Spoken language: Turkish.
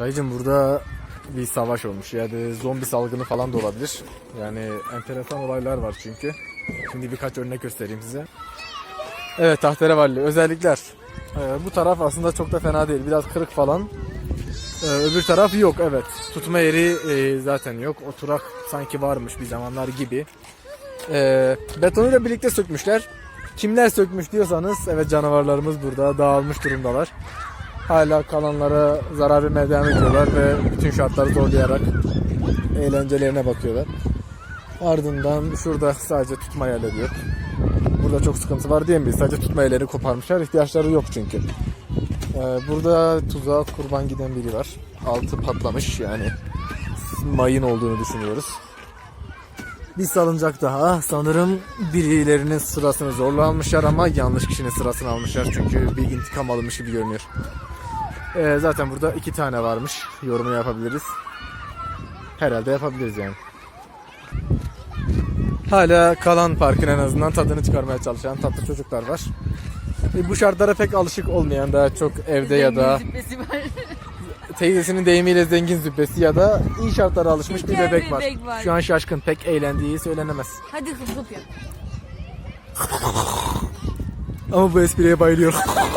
Dayıcım burada bir savaş olmuş. Yani zombi salgını falan da olabilir. Yani enteresan olaylar var çünkü. Şimdi birkaç örnek göstereyim size. Evet tahterevalli özellikler. Ee, bu taraf aslında çok da fena değil. Biraz kırık falan. Ee, öbür taraf yok evet. Tutma yeri e, zaten yok. Oturak sanki varmış bir zamanlar gibi. Ee, betonuyla birlikte sökmüşler. Kimler sökmüş diyorsanız evet canavarlarımız burada dağılmış durumdalar. Hala kalanlara zarar vermeye devam ediyorlar ve bütün şartları zorlayarak eğlencelerine bakıyorlar. Ardından şurada sadece tutma yerleri yok. Burada çok sıkıntı var diyemeyiz. Sadece tutma yerleri koparmışlar. İhtiyaçları yok çünkü. Ee, burada tuzağa kurban giden biri var. Altı patlamış yani. Mayın olduğunu düşünüyoruz. Bir salıncak daha. Sanırım birilerinin sırasını zorla almışlar ama yanlış kişinin sırasını almışlar. Çünkü bir intikam alınmış gibi görünüyor. Ee, zaten burada iki tane varmış. Yorumu yapabiliriz. Herhalde yapabiliriz yani. Hala kalan parkın en azından tadını çıkarmaya çalışan tatlı çocuklar var. E, bu şartlara pek alışık olmayan daha çok evde ya da teyzesinin deyimiyle zengin züppesi ya da iyi şartlara alışmış bir Şeker bebek var. bebek var. Şu an şaşkın pek eğlendiği söylenemez. Hadi hıp yap. Ama bu espriye bayılıyorum.